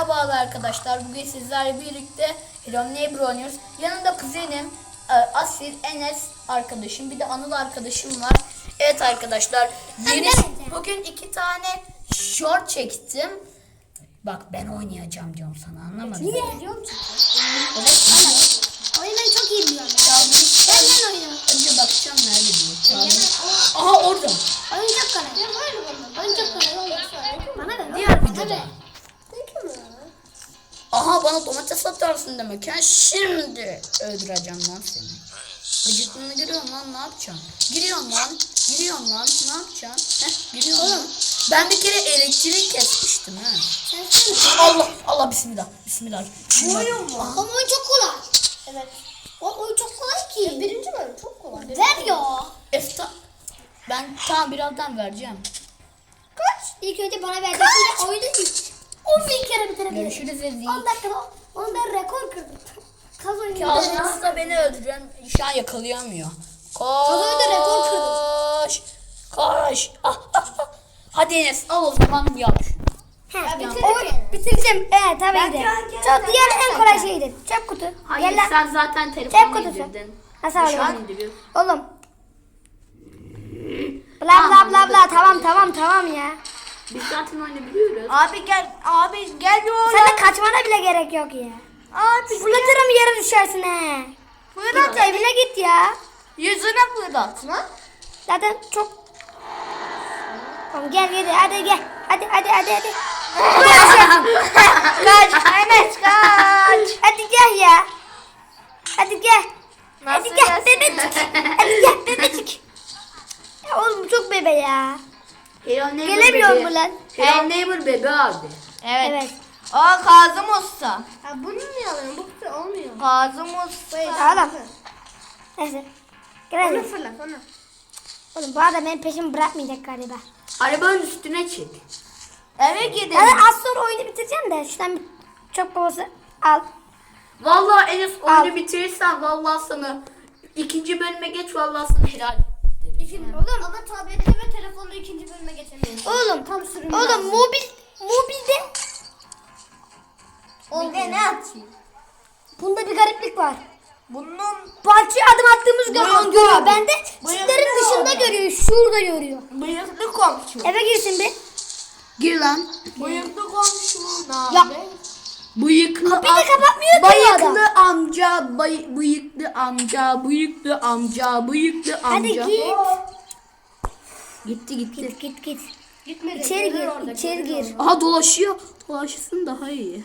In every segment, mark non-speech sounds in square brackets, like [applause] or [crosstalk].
Merhabalar arkadaşlar. Bugün sizlerle birlikte Hello Neighbor oynuyoruz. Yanında kuzenim e, Asil, Enes arkadaşım, bir de Anıl arkadaşım var. Evet arkadaşlar. Yeni, bugün iki tane short çektim. Bak ben oynayacağım diyorum sana anlamadın mı? Niye? Biliyorum. Evet. Oyunu ben çok iyi biliyorum. ya. Ben ben oynuyorum. Önce bakacağım nerede diyor. Aha orada. Oyuncak kalem. Oyuncak kalem. Bana ver. Diğer videoda. Aha bana domates atarsın demek ya. Şimdi öldüreceğim lan seni. Gıcıklığına giriyorum lan ne yapacağım? Giriyorum lan. Giriyorum lan. Ne yapacağım? Heh giriyorum lan. Ben bir kere elektriği kesmiştim ha. Allah Allah bismillah. Bismillah. Bu oyun mu? Ama oyun çok kolay. Evet. O oyun çok kolay ki. birinci bölüm çok kolay. Ver ya. Efta. Ben tamam birazdan vereceğim. Kaç? İlk önce bana ver. Kaç? Oyunu. 11 kere bitirebilirim. Görüşürüz Ezgi. 10 dakikada. 10 ben rekor kırdım. Kaz oyunu. Da beni öldüren şu an yakalayamıyor. Koş. oyunda rekor Koş. Koş. Ah, ah, ah. Hadi Enes al o zaman yap. Oyun bitireceğim. Evet tabii ki. Çok diğer en kolay şeydir. Çöp kutu. Hayır Gel lan. sen zaten Çöp telefonu kutusu. indirdin. Şu alıyor? an indiriyor. Oğlum. Bla bla bla bla tamam tamam tamam ya. Biz zaten oynayabiliyoruz. Abi gel, abi gel yola. Sana kaçmana bile gerek yok ya. Abi Fırlatırım yere düşersin he. Fırlat evine git ya. yüzüne fırlatma. Zaten çok... Tamam gel gel hadi gel. Hadi hadi hadi hadi. [laughs] kaç, Mu lan? Hello Neighbor bebe abi. Evet. Evet. Aa Kazım Usta. Ya bunu mu alalım? Bu kutu olmuyor. Kazım Usta. Oğlum. Neyse. Gel hadi. fırlat onu. Oğlum bu adam benim peşimi bırakmayacak galiba. Arabanın üstüne çık. Eve gidelim. Yani az sonra oyunu bitireceğim de şuradan bir çok babası al. Vallahi Enes Al. oyunu bitirirsen vallahi sana ikinci bölüme geç vallahi sana helal. Oğlum. Ama tablette ve telefonda ikinci bölüme geçemiyoruz. Oğlum. Tam sürüm Oğlum lazım. mobil mobilde de ne atayım? bunda bir gariplik var. Bunun Parçaya adım attığımız zaman görüyor. Bende Buyurdu çitlerin dışında görüyor. Şurada görüyor. bıyıklı komşu. Eve girsin bir. Gir lan. Bıyıklı komşu ne Ya. Bıyıklı Kapıyı da am- kapatmıyor ki bu adam. Bıyıklı amca, bay- bıyıklı amca, bıyıklı amca, bıyıklı Hadi amca. git. Gitti gitti. Git git git. Gitmedi. İçeri gelir gir. orada, içeri gelir gir. Aha dolaşıyor. Dolaşsın daha iyi.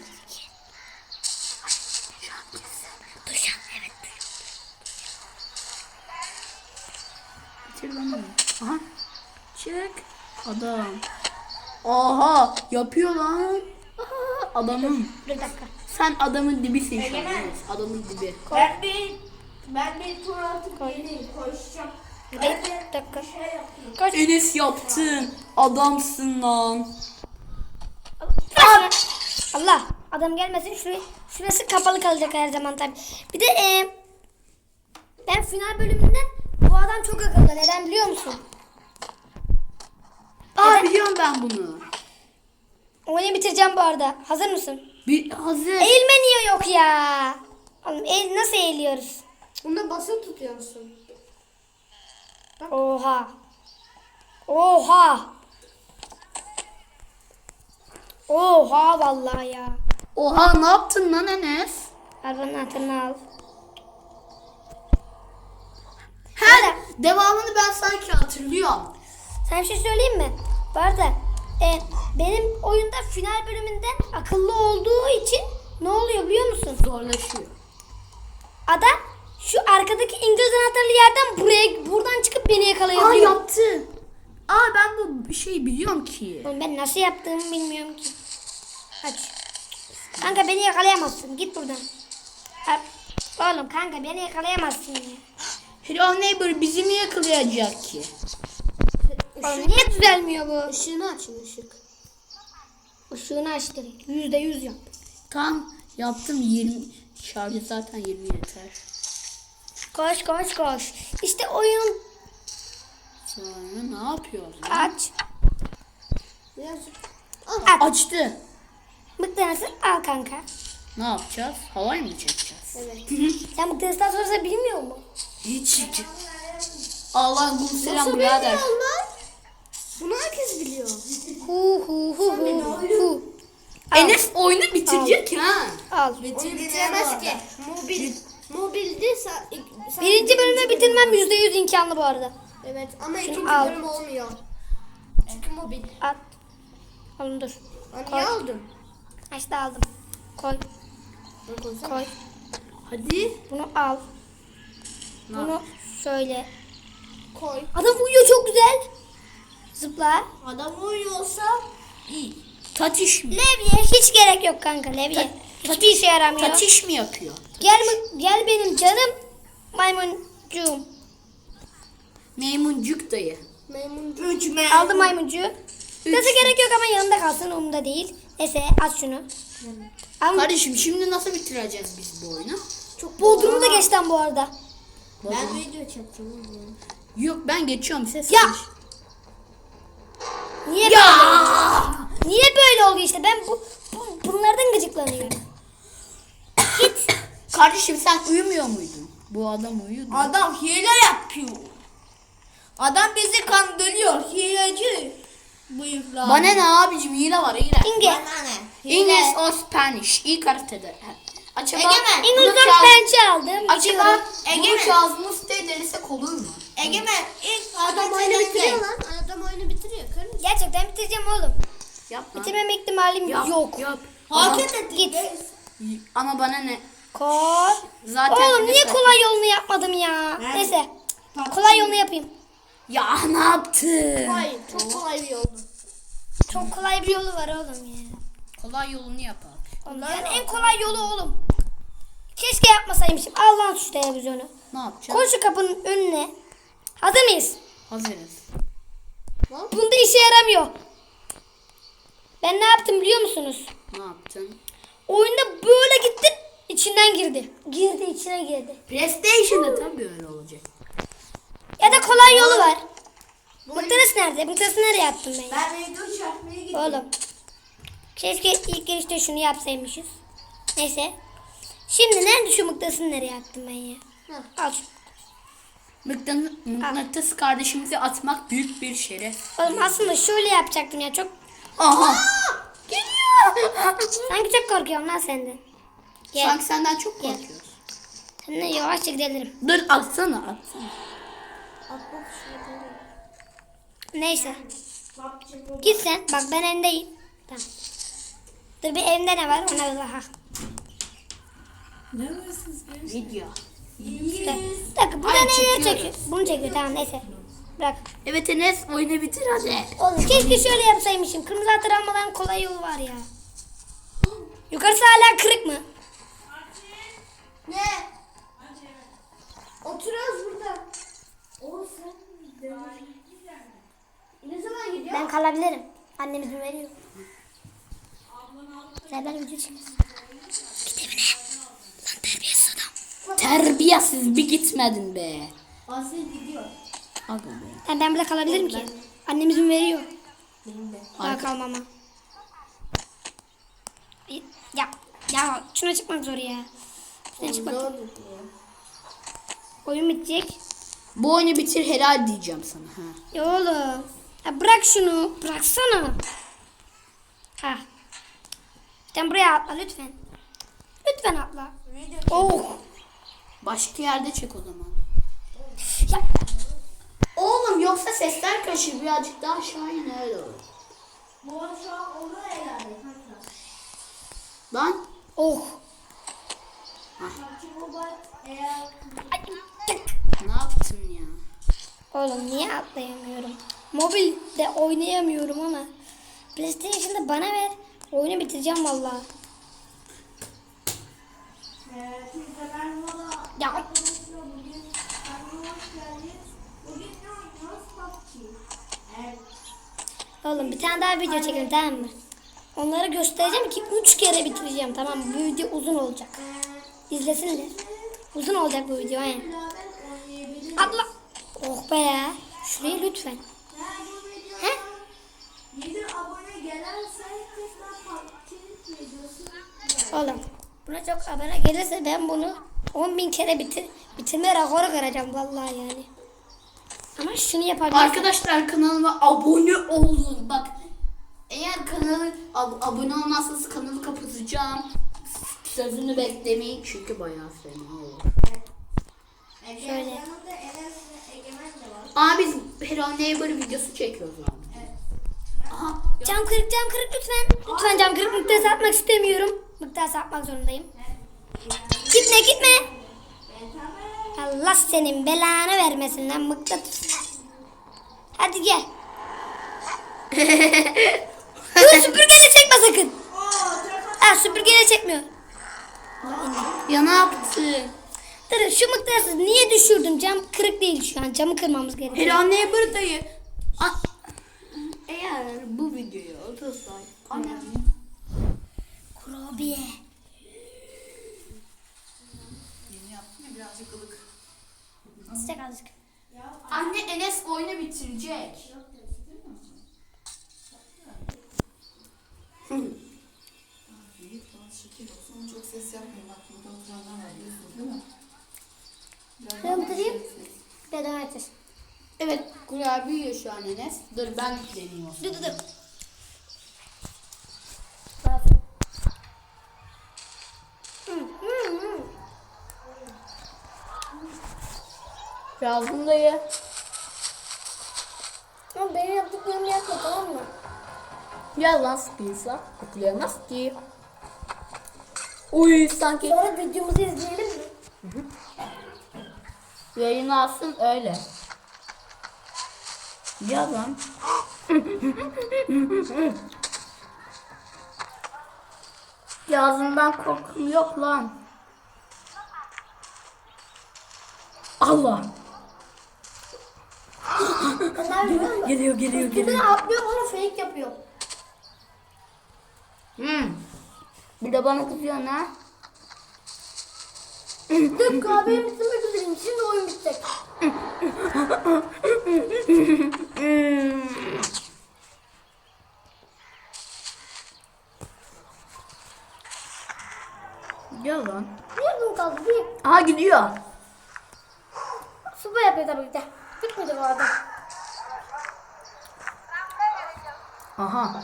Bitir lan onu. Aha. Çık. Adam. Aha. Yapıyor lan. Aha, adamım. Bir dakika. Sen adamın dibisin şu an. Adamın dibi. Ben bir ben bir tur atıp geleyim koşacağım. Bir dakika. Koş. Enes yaptın. Adamsın lan. Allah. Allah. Adam gelmesin. Şurayı, şurası kapalı kalacak her zaman tabii. Bir de e, ben final bölümünden bu adam çok akıllı. Neden biliyor musun? Aa biliyorum ben bunu. Oyunu bitireceğim bu arada. Hazır mısın? Bir hazır. Eğilme niye yok ya? Oğlum, eğil- nasıl eğiliyoruz? Bunda basılı tutuyor musun? Oha. Oha. Oha vallahi ya. Oha ne yaptın lan Enes? Arabanın anahtarını al. He, devamını ben sanki hatırlıyorum. Sana bir şey söyleyeyim mi? Bu arada e, benim oyunda final bölümünden akıllı olduğu için ne oluyor biliyor musun? Zorlaşıyor. Adam şu arkadaki İngiliz anahtarlı yerden buraya buradan çıkıp beni Aa yakalayabiliyor. yaptı. Aa ben bu şey biliyorum ki. Oğlum ben nasıl yaptığımı bilmiyorum ki. Aç. Kanka beni yakalayamazsın. Git buradan. Oğlum kanka beni yakalayamazsın ya. Hello Neighbor bizi mi yakalayacak ki? Oğlum niye düzelmiyor bu? Işığını açın ışık. Işığını aç direkt. Yüzde yüz yap. Tam yaptım 20. Şarjı zaten 20 yeter. Koş koş koş. İşte oyun Sonra ne yapıyoruz? aç. Birazcık. Aç. Açtı. Gelmezse al kanka. Ne yapacağız? Havayı mı çekeceğiz? Evet. Sen bu testten sonrası bilmiyor musun? Hiç. Allah gul selam Nasıl birader. bilmiyor lan? Bunu herkes biliyor. Hu hu hu hu hu. Enes oyunu bitirecek ha. Al. Onu bitiremez ki. Mobil. Mobilde sen, sen Birinci bölümü bitirmem yüzde yüz imkanlı bu arada. Evet ama ikinci al. bölüm olmuyor. Çünkü mobil. At. Oğlum dur. Aa, niye aldın? Ha işte aldım. Koy. Ben. Koy. Hadi. Bunu al. Ne Bunu şöyle. Koy. Adam uyuyor çok güzel. Zıpla. Adam uyuyorsa iyi. Tatiş mi? Levye hiç gerek yok kanka levye. Hiçbir işe yaramıyor. Tatiş mi yapıyor? Gel mi- gel benim canım maymuncuğum. Meymuncuk dayı. Maymun. Üç maymun. Aldım maymuncuğu. Nasıl gerek yok ama yanında kalsın umurumda değil. Neyse aç şunu. Al. Kardeşim şimdi nasıl bitireceğiz biz bu oyunu? Çok Bodrum'u da geçtim bu arada. Ben video çekeceğim oğlum. Yok ben geçiyorum ses. Ya! konuş. Niye Ya! böyle? Niye böyle oldu işte? Ben bu, bu bunlardan gıcıklanıyorum. Git. Kardeşim sen uyumuyor muydun? Bu adam uyuyordu. Adam hile yapıyor. Adam bizi kandırıyor. Hileci. Bıyıklar. Bana ne abicim hile var hile. İnge. Bana ne? English or Spanish. İyi karakterler. Acaba Egemen, bunu İngilizce Kaz- pençe aldım. Acaba bunu Egemen. Kazım Usta'ya denesek olur mu? Egemen ilk adam oyunu bitiriyor lan. Adam oyunu bitiriyor. Gerçekten bitireceğim oğlum. Yapma. Bitirmeme ihtimalim Yap, yok. Yap. Hareket et. Git. Ama bana ne? Koy. Zaten Oğlum niye kolay yolunu yapmadım ya? Nerede? Neyse. Kolay yolunu yapayım. Ya ne yaptın? Hayır çok kolay bir yoldu. Çok kolay bir yolu var oğlum ya. Kolay yolunu yap abi. Oğlum, yani en kolay yolu oğlum. Keşke yapmasaymışım. Al lan şu televizyonu. Ne yapacağız? Koy şu kapının önüne. Hazır mıyız? Hazırız. Bunda işe yaramıyor. Ben ne yaptım biliyor musunuz? Ne yaptın? Oyunda böyle gittim. içinden girdi. Girdi içine girdi. PlayStation'da tabii öyle olacak. Ya da kolay yolu var. Mıknatıs nerede? Mıknatısı nereye attım ben? ya? Ben video çekmeye gidiyorum. Oğlum. Keşke ilk girişte şunu yapsaymışız. Neyse. Şimdi nerede şu mıknatısını nereye attım ben ya? Al şu. Mıknatıs, kardeşimizi atmak büyük bir şeref. Oğlum aslında şöyle yapacaktım ya çok. Aha. [gasps] [laughs] Sanki çok korkuyorum lan senden. Gel. Sanki senden çok korkuyoruz. Seninle yavaşça gidelim. Dur atsana atsana. Neyse. Git sen. Bak ben evdeyim. Tamam. Dur bir evde ne var ona bir bak. Video. Bir dakika burada Ay, çekiyoruz. çekiyor? Bunu çekiyor tamam neyse. Bırak. Evet Enes oyunu bitir hadi. Oğlum keşke şöyle yapsaymışım. Kırmızı hatır almadan kolay yol var ya. Yukarısı hala kırık mı? Ne? Oturuyoruz burada. O sen Ne zaman gidiyor? Ben kalabilirim. Annem izin veriyor. Sen ben video çekiyorsun. Terbiyesiz bir gitmedin be. Asil gidiyor. Aga be. Ben, ben burada kalabilirim ki. Annem izin veriyor. Benim de. Daha kalmama. Ya, ya şuna çıkmak zor ya. Şuna çıkmak. Oyun bitecek. Bu oyunu bitir helal diyeceğim sana. Ha. Ya oğlum. Ya bırak şunu. Bıraksana. Ha. Sen buraya atla lütfen. Lütfen atla. Video Oh. Başka yerde çek o zaman. Ya, Oğlum yoksa sesler kaçır birazcık daha aşağı in öyle olur. Bu an şu an olur herhalde. Lan oh. Ay, ne yaptın ya? Oğlum niye atlayamıyorum? Mobilde oynayamıyorum ama. PlayStation'da bana ver. Oyunu bitireceğim vallahi. Eee, şimdi ben mola Ya oğlum bir tane daha video çekelim tamam mı? Onları göstereceğim ki 3 kere bitireceğim tamam mı? Bu video uzun olacak. İzlesinler. Uzun olacak bu video oynayabiliriz. Atla. Oh be ya. Şuraya lütfen. He? videoya 7 abone gelirse tekrar PUBG videosu Oğlum buna çok abone gelirse ben bunu 10 bin kere bitir bitirme rekoru kıracağım vallahi yani. Ama şunu yapabilirim. Arkadaşlar kanalıma abone olun. Bak eğer kanalı ab- abone olmazsanız kanalı kapatacağım. Sözünü beklemeyin çünkü bayağı fena olur. Şöyle. De var. Aa biz Hello Neighbor videosu çekiyoruz abi. Aha. Cam kırık cam kırık lütfen. Lütfen cam kırık mıknatıs atmak istemiyorum. Mıknatıs atmak zorundayım. Gitme gitme. Allah senin belanı vermesin lan mıknatıs. Hadi gel. [laughs] Dur süpürgeyle çekme sakın. Ha süpürgeyle çekmiyor. Ya ne yaptın? Dur şu mıknatısı niye düşürdün? Cam kırık değil şu an. Camı kırmamız gerekiyor. Hello Neighbor dayı. A- eğer bu videoyu atırsak annem Kurabiye. Yeni yaptım ya birazcık ılık. Sıcak azıcık. Anne Enes oyunu bitirecek. Çok ses yapmayın. Bak burada oturanlar var. Biliyorsunuz değil mi? De devam edeceğiz. Evet kurabiye yiyor şu an Enes. Dur ben deneyeyim o Dur dur dur. Yazdım dayı. Ama benim yaptıklarımı yapma tamam mı? Ya lan pizza. Hatırlayamaz ki. Uy sanki Sonra videomuzu izleyelim mi? yayını alsın öyle. Ya lan. Yazından korkum yok lan. Allah. Ben biliyor Geliyor geliyor Bir de atlıyor bana fake yapıyor. Hmm. Bir de bana kızıyorsun ha. Dur kahveyi bitirmek üzereyim. Şimdi oyun bitecek. Gel lan. Niye bunu kaldı? Aha gidiyor. Supa yapıyor tabii ki de. Bitmedi bu arada. Aha.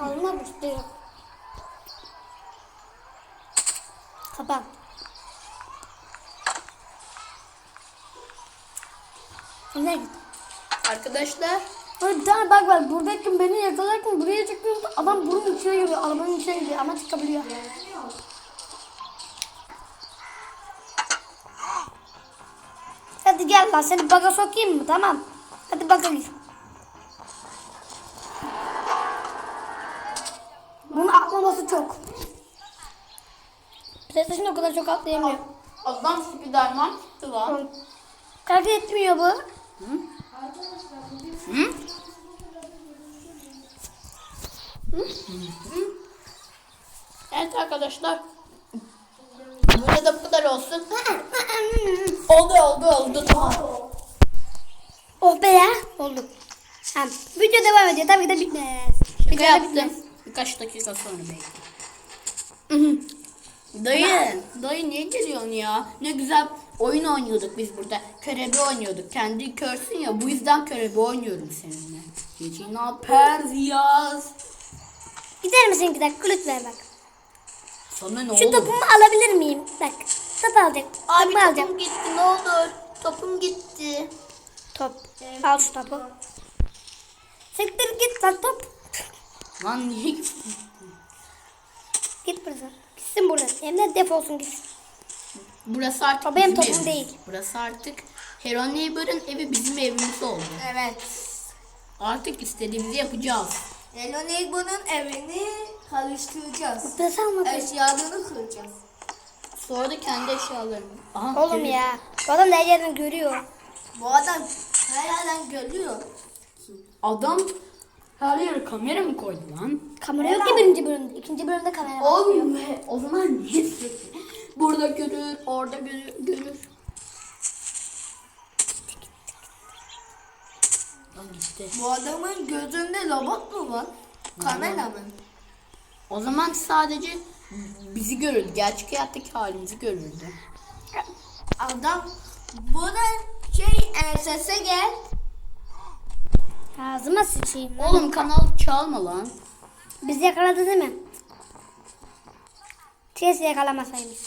Bu Kapan. Ne git? Arkadaşlar. Bir tane bak var. Buradayken beni yakalarken buraya çıktığımda adam burun içine giriyor. Arabanın içine giriyor ama çıkabiliyor. Lan seni baga sokayım mı? Tamam. Hadi baga gir. Bunun atlaması çok. PlayStation o kadar çok atlayamıyor. Adam Spiderman çıktı lan. Hareket etmiyor bu. Hı? Evet arkadaşlar. De bu kadar olsun. oldu oldu oldu tamam. Oh be ya. Oldu. Ha, video devam ediyor. Tabii ki de bitmez. Şaka Video da yaptım. bitmez. Birkaç dakika sonra belki. dayı, dayı niye geliyorsun ya? Ne güzel oyun oynuyorduk biz burada. Körebe oynuyorduk. Kendi körsün ya bu yüzden körebe oynuyorum seninle. Gece ne yapar yaz? Gider misin iki dakika lütfen bak. Sana ne Şu olur? topumu alabilir miyim? Bak. Top alacak. Abi Topu alacağım. topum gitti ne olur. Topum gitti. Top. Al şu topu. Siktir git lan top. Lan niye gitti? Git buradan. Gitsin buradan. Hem de defolsun gitsin. Burası artık O benim bizim topum evimiz. değil. Burası artık Heron Neighbor'ın evi bizim evimiz oldu. Evet. Artık istediğimizi yapacağız. Hello Neighbor'ın evini karıştıracağız. Nasıl almadın? Eşyalarını kıracağız. Sonra da kendi eşyalarını. Aha, Oğlum görüyor. ya. Bu adam da her yerden görüyor. Bu adam her yerden görüyor. Adam her yere kamera mı koydu lan? Kamera yok ki birinci bölümde. İkinci bölümde kamera var. Oğlum be, o zaman sürekli? Burada görür, orada görür, görür. Lan gitti. Bu adamın gözünde robot mu var? Kamera mı? O zaman sadece bizi görürdü. Gerçek hayattaki halimizi görürdü. Adam bu da şey e, sese gel. Ağzıma sıçayım. Oğlum kanal çalma lan. Bizi yakaladı değil mi? Keşke yakalamasaymış.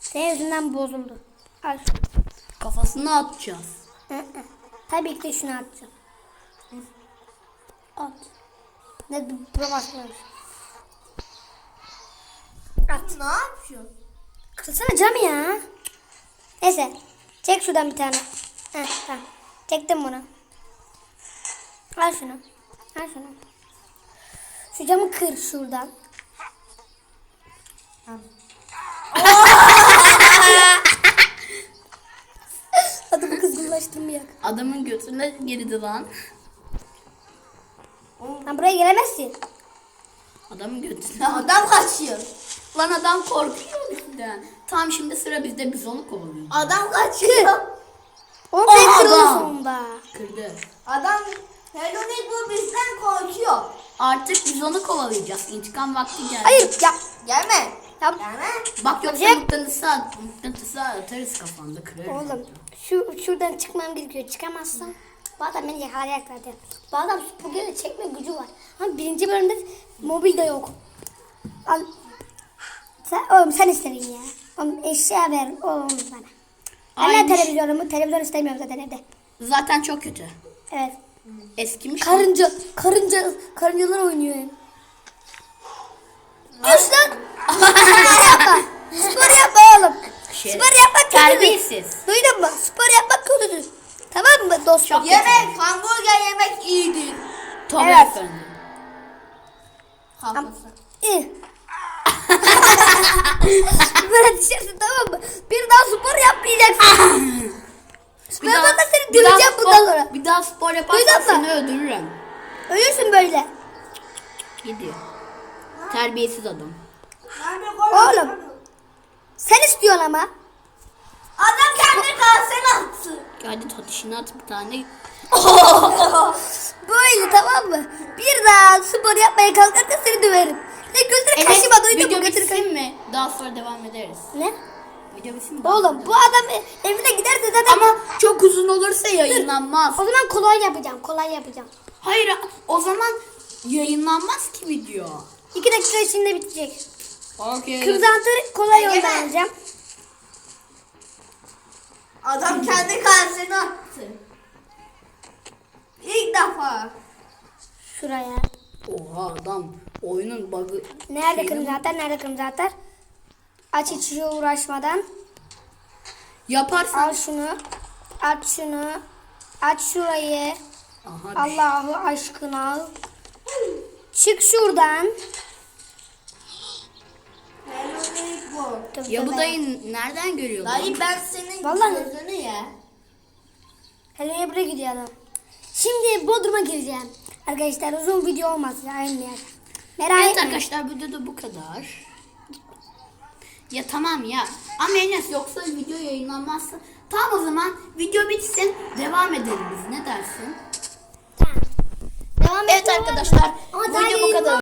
Senin yüzünden bozuldu. Al şunu. Kafasına atacağız. Hı hı. Tabii ki de şunu atacağım. At. Ne provasyonmuş. At. Ne yapıyorsun? Kırsana cam ya. Neyse. Çek şuradan bir tane. Heh, tamam. Çektim bunu. Al şunu. Al şunu. Şu camı kır şuradan. [laughs] Adamı kızgınlaştırmayak. Adamın götüne girdi lan. Lan buraya gelemezsin. Adamın götüne. Adam kaçıyor. Lan adam korkuyor bizden. Tam şimdi sıra bizde biz onu kovalıyoruz. Adam kaçıyor. Sen kırıldı adam. sonunda. Kırdı. Adam Hello Neighbor bizden korkuyor. Artık biz onu kovalayacağız. İntikam vakti geldi. Hayır ya. Gelme. ya. Gelme. Bak yoksa Cem. mıknatısı, at- mıknatısı atarız kafanda kırarız. Oğlum şu şuradan çıkmam gerekiyor. Çıkamazsam bu adam beni yakalayacak zaten. Bu adam süpürgeyle çekme gücü var. Ama birinci bölümde mobil de yok. Al. Sen, oğlum sen istedin ya. Oğlum eşya ver oğlum bana. Aynı- televizyonumu, televizyon istemiyorum zaten evde. Zaten çok kötü. Evet. Eskimiş. Karınca, karınca, karıncalar oynuyor. Düş lan. Spor yapma. Spor yapma oğlum. Şey, Spor yapmak kötüdür. Terbiyesiz. Duydun mu? Spor yapmak kötüdür. Tamam mı dostum? Çok Yemek, hamburger yemek iyidir. Tabii Evet. efendim. Kafası. İyi. Böyle düşersin tamam mı? Bir daha spor yapmayacaksın. Bir Ben daha- bana seni döveceğim spor- bundan sonra. Bir daha spor yaparsan seni öldürürüm. Ölürsün böyle. Gidiyor. Terbiyesiz adam. Nerede Oğlum. Sen istiyorsun ama. Adam kendi kalsın atsın. Hadi tatişini at bir tane. [laughs] Böyle tamam mı? Bir daha spor yapmaya kalkarsan seni döverim. Ne götür kaşıma duydun video? Götür kaşıma. bitsin mi? Daha sonra devam ederiz. Ne? Video bitsin mi? Oğlum bu adam evine giderse zaten... Ama çok uzun olursa yayınlanmaz. O zaman kolay yapacağım. Kolay yapacağım. Hayır o zaman yayınlanmaz ki video. İki dakika içinde bitecek. Okey. Kırmızı anahtarı kolay yoldan alacağım. Adam kendi kalsın attı. İlk defa. Şuraya. Oha adam oyunun bug'ı. Nerede şeyini- kırmızı anahtar? Nerede kırmızı anahtar? Aç içi uğraşmadan. Yaparsan. Al şunu. Aç şunu. Aç şurayı. Aha, Allahu aşkına. Çık şuradan. Ya bu dayı nereden görüyor? Dayı ben senin Vallahi- gözünü ye. Helena buraya gidiyor adam. Şimdi Bodrum'a gireceğim. Arkadaşlar uzun video olmaz ya aynı yer. Merak Evet etmeyin. arkadaşlar bu da bu kadar. Ya tamam ya. Ama Enes yoksa video yayınlanmazsa. Tamam o zaman video bitsin. Devam edelim biz. Ne dersin? Tamam. Devam Evet arkadaşlar. Ama video bu kadar.